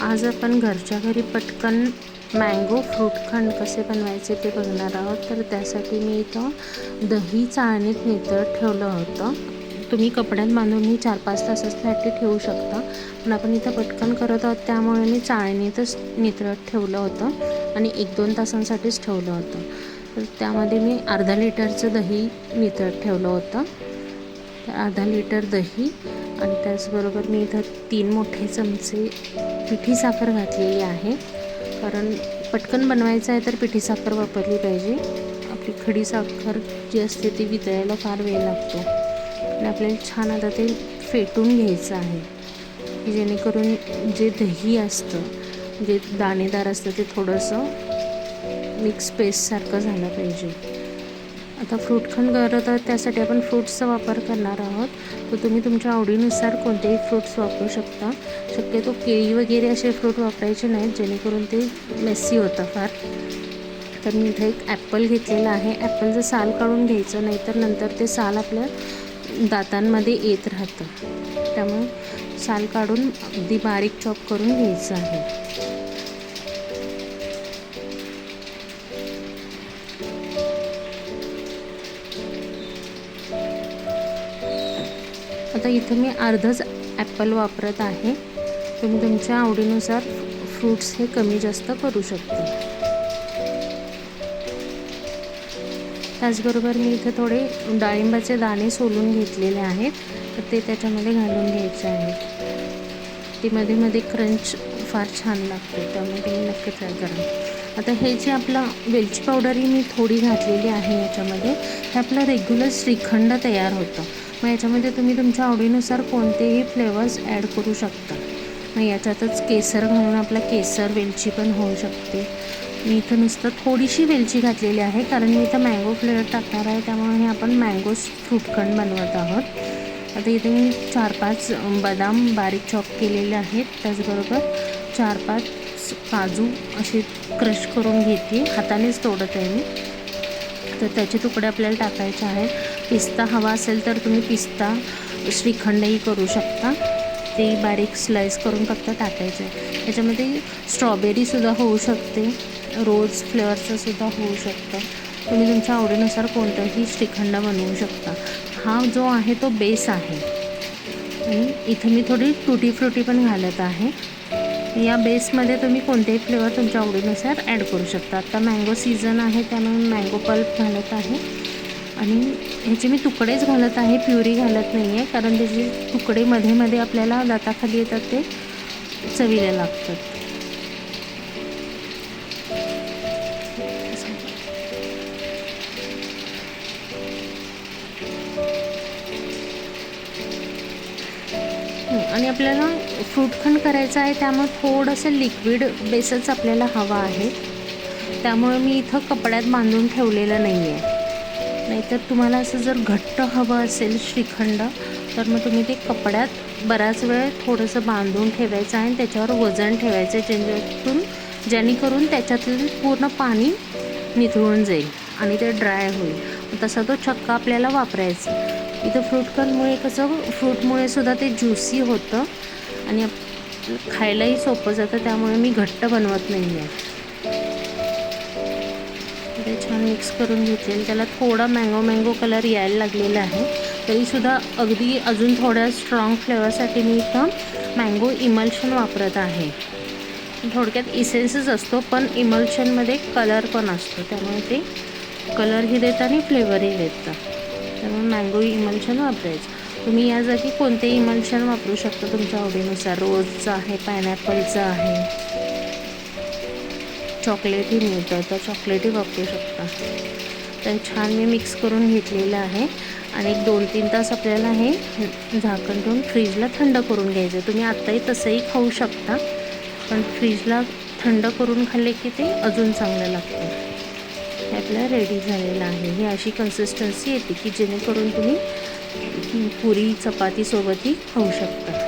आज आपण घरच्या घरी पटकन मँगो फ्रूट खंड कसे बनवायचे ते बघणार आहोत. तर त्यासाठी मी इथं दही चाळणीत नितळत ठेवलं होतं. तुम्ही कपड्यात बांधूनही चार पाच तासासाठी ठेवू शकता. पण आपण इथं पटकन करत आहोत त्यामुळे मी चाळणीतच नितळत ठेवलं होतं आणि एक दोन तासांसाठीच ठेवलं होतं. तर त्यामध्ये मी अर्धा लिटरचं दही नितळत ठेवलं होतं. अर्धा लिटर दही आणि त्याचबरोबर मी इथं तीन मोठे चमचे पिठी साखर घातलेली आहे. कारण पटकन बनवायचं आहे तर पिठी साखर वापरली पाहिजे. आपली खडी साखर जी असते ती वितळायला फार वेळ लागतो. आणि आपल्याला छान आता ते फेटून घ्यायचं आहे. की जेणेकरून जे दही असतं जे दाणेदार असतं ते थोडंसं मिक्स पेस्टसारखं झालं पाहिजे. आता फ्रूटखंड करत आहोत त्यासाठी आपण फ्रूट्सचा वापर करणार आहोत. तर तुम्ही तुमच्या आवडीनुसार कोणतेही फ्रूट्स वापरू शकता. शक्यतो केळी वगैरे असे फ्रूट वापरायचे नाहीत जेणेकरून ते मेस्सी होतं फार. तर मी इथे एक ॲपल घेतलेला आहे. ॲपलचं साल काढून घ्यायचं नाहीतर नंतर ते साल आपल्या दातांमध्ये येत राहतं. त्यामुळे साल काढून अगदी बारीक चॉप करून घ्यायचं आहे. आता इथं मी अर्धच ॲपल वापरत आहे. तुम्ही तुमच्या आवडीनुसार फ्रूट्स हे कमी जास्त करू शकता. त्याचबरोबर मी इथे थोडे डाळिंबाचे दाणे सोलून घेतलेले आहेत. तर ते त्याच्यामध्ये घालून घ्यायचे आहेत ते मध्ये मध्ये क्रंच फार छान लागते. त्यामुळे तुम्ही नक्की ट्राय करा. आता हे जे आपलं वेलची पावडरही मी थोडी घातलेली आहे याच्यामध्ये. हे आपलं रेग्युलर श्रीखंड तयार होतं. मग याच्यामध्ये तुम्ही तुमच्या आवडीनुसार कोणतेही फ्लेवर्स ॲड करू शकता. मग याच्यातच केसर घालून आपला केसर वेलची पण होऊ शकते. मी इथं नुसतं थोडीशी वेलची घातलेली आहे कारण मी इथं मँगो फ्लेवर टाकणार आहे त्यामुळे हे आपण मँगो फ्रूटखंड बनवत आहोत. आता इथे मी चार पाच बदाम बारीक चॉप केलेले आहेत. त्याचबरोबर चार पाच काजू असे क्रश करून घेते. हातानेच तोडत आहे मी. तर त्याचे तुकडे आपल्याला टाकायचे आहेत. पिस्ता हवा असेल तर तुम्ही पिस्ता श्रीखंडही करू शकता. ते बारीक स्लाईस करून फक्त टाकायचं. आहे त्याच्यामध्ये स्ट्रॉबेरीसुद्धा होऊ शकते. रोज फ्लेवरचंसुद्धा होऊ शकतं. तुम्ही तुमच्या आवडीनुसार कोणतंही श्रीखंड बनवू शकता. हा जो आहे तो बेस आहे. आणि इथं मी थोडी टुटी फ्रुटी पण घालत आहे. या बेसमध्ये तुम्ही कोणतेही फ्लेवर तुमच्या आवडीनुसार ॲड करू शकता. आता मँगो सीझन आहे त्यामुळे मँगो पल्प घालत आहे. आणि ह्याचे मी तुकडेच घालत आहे प्युरी घालत नाही आहे कारण त्याचे तुकडे मध्ये मध्ये आपल्याला दाताखाली येतात ते चवीला लागतात. आणि आपल्याला फ्रूटखंड करायचं आहे. त्यामुळे थोडंसं लिक्विड बेसच आपल्याला हवा आहे. त्यामुळे मी इथं कपड्यात बांधून ठेवलेलं नाही आहे नाहीतर तुम्हाला असं जर घट्ट हवं असेल श्रीखंड तर मग तुम्ही ते कपड्यात बराच वेळ थोडंसं बांधून ठेवायचं आहे आणि त्याच्यावर वजन ठेवायचं जेणेकरून जेणेकरून त्याच्यातलं पूर्ण पाणी निथळून जाईल आणि ते ड्राय होईल. तसा तो चक्का आपल्याला वापरायचा इथं फ्रूटकनमुळे कसं फ्रूटमुळे सुद्धा ते ज्युसी होतं. आणि खायलाही सोपं जातं त्यामुळे मी घट्ट बनवत नाही आहे ते छान मिक्स करून घेतलेलं त्याला थोडा मँगो मँगो कलर यायला लागलेला आहे. तरीसुद्धा अगदी अजून थोड्या स्ट्रॉंग फ्लेवरसाठी मी इथं मँगो इमल्शन वापरत आहे. थोडक्यात इसेन्सच असतो पण इमल्शनमध्ये कलर पण असतो. त्यामुळे ते कलरही देतं आणि फ्लेवरही देतं. त्यामुळे मँगो इमल्शन वापरायचं. तुम्ही या जागी कोणतेही इमल्शन वापरू शकता तुमच्या आवडीनुसार. रोजचं आहे पायनॅपलचं आहे. चॉकलेटही मिळतं तर चॉकलेटही वापरू शकता. तर छान मी मिक्स करून घेतलेलं आहे. आणि एक दोन तीन तास आपल्याला हे झाकण ठेवून फ्रीजला थंड करून घ्यायचं तुम्ही आत्ताही तसंही खाऊ शकता पण फ्रीजला थंड करून खाल्ले की ते अजून चांगलं लागतं. हे आपल्याला रेडी झालेला आहे. ही अशी कन्सिस्टन्सी येते की जेणेकरून तुम्ही पुरी चपातीसोबतही खाऊ शकता.